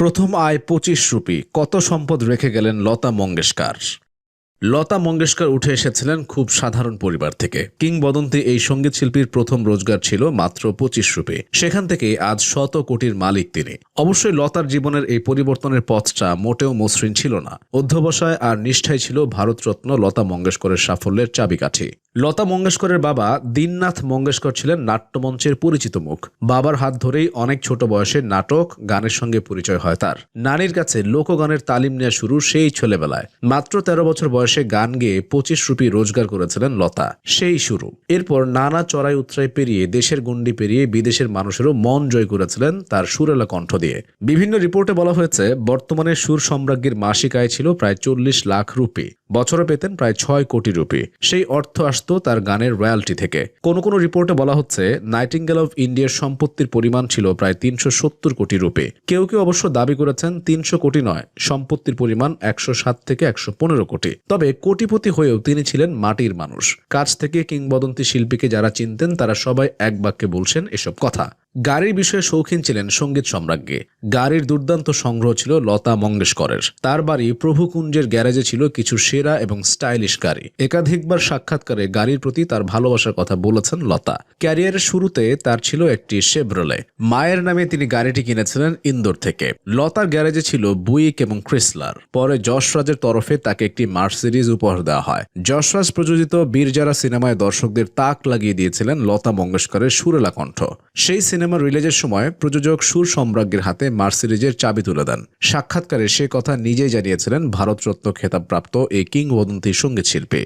প্রথম আয় পঁচিশ রুপি। কত সম্পদ রেখে গেলেন লতা মঙ্গেশকর? লতা মঙ্গেশকর উঠে এসেছিলেন খুব সাধারণ পরিবার থেকে। কিংবদন্তি এই সংগীত শিল্পীর প্রথম রোজগার ছিল মাত্র পঁচিশ রুপি। সেখান থেকে আজ শত কোটির মালিক তিনি। অবশ্যই লতার জীবনের এই পরিবর্তনের পথটা মোটেও মসৃণ ছিল না। অধ্যবসায় আর নিষ্ঠায় ছিল ভারতরত্ন লতা মঙ্গেশকরের সাফল্যের চাবিকাঠি। লতা মঙ্গেশকরের বাবা দীননাথ মঙ্গেশকর ছিলেন নাট্যমঞ্চের পরিচিত মুখ। বাবার হাত ধরেই অনেক ছোট বয়সে নাটক গানের সঙ্গে পরিচয় হয় তার। নানির কাছে লোকগানের তালিম নেওয়া শুরু সেই ছেলেবেলায়। মাত্র তেরো বছর বয়সে গান গেয়ে পঁচিশ রুপি রোজগার করেছিলেন লতা। সেই শুরু। এরপর নানা চড়াই উৎরাই পেরিয়ে দেশের গণ্ডি পেরিয়ে বিদেশের মানুষেরও মন জয় করেছিলেন তার সুরেলা কণ্ঠ দিয়ে। বিভিন্ন রিপোর্টে বলা হয়েছে, বর্তমানে সুর সম্রাজ্ঞীর মাসিক আয় ছিল প্রায় চল্লিশ লাখ রুপি। বছরে পেতেন প্রায় ছয় কোটি রুপি। সেই অর্থ আসতো তার গানের রয়্যালটি থেকে। কোন কোন রিপোর্টে বলা হচ্ছে, নাইটিঙ্গেল অফ ইন্ডিয়ার সম্পত্তির পরিমাণ ছিল প্রায় তিনশো সত্তর কোটি রুপি। কেউ কেউ অবশ্য দাবি করেছেন তিনশো কোটি নয়, সম্পত্তির পরিমাণ একশো সাত থেকে একশো পনেরো কোটি। তবে কোটিপতি হয়েও তিনি ছিলেন মাটির মানুষ। কাছ থেকে কিংবদন্তি শিল্পীকে যারা চিনতেন, তারা সবাই এক বাক্যে বলছেন এসব কথা। গাড়ির বিষয়ে শৌখিন ছিলেন সংগীত সম্রাজ্ঞী। গাড়ির দুর্দান্ত সংগ্রহ ছিল লতা মঙ্গেশকরের। তার বাড়ি প্রভুকুঞ্জের গ্যারেজে ছিল কিছু সেরা এবং স্টাইলিশ গাড়ি। একাধিকবার সাক্ষাৎকারে গাড়ির প্রতি তার ভালোবাসার কথা বলেছেন লতা। ক্যারিয়ারের শুরুতে তার ছিল একটি শেভরলে মায়ের নামে তিনি গাড়িটি কিনেছিলেন ইন্দোর থেকে। লতার গ্যারেজে ছিল বুইক এবং ক্রিসলার। পরে যশরাজের তরফে তাকে একটি মার্সিডিজ উপহার দেওয়া হয়। যশরাজ প্রযোজিত বীরজারা সিনেমায় দর্শকদের তাক লাগিয়ে দিয়েছিলেন লতা মঙ্গেশকরের সুরেলা কণ্ঠ। সেই সিনেমা রিলিজের সময় প্রযোজক সুর সম্রাজ্ঞের হাতে মার্সিডিজের চাবি তুলে দেন। সাক্ষাৎকারে সে কথা নিজেই জানিয়েছিলেন ভারতরত্ন খেতাবপ্রাপ্ত এই কিংবদন্তি সংগীত শিল্পী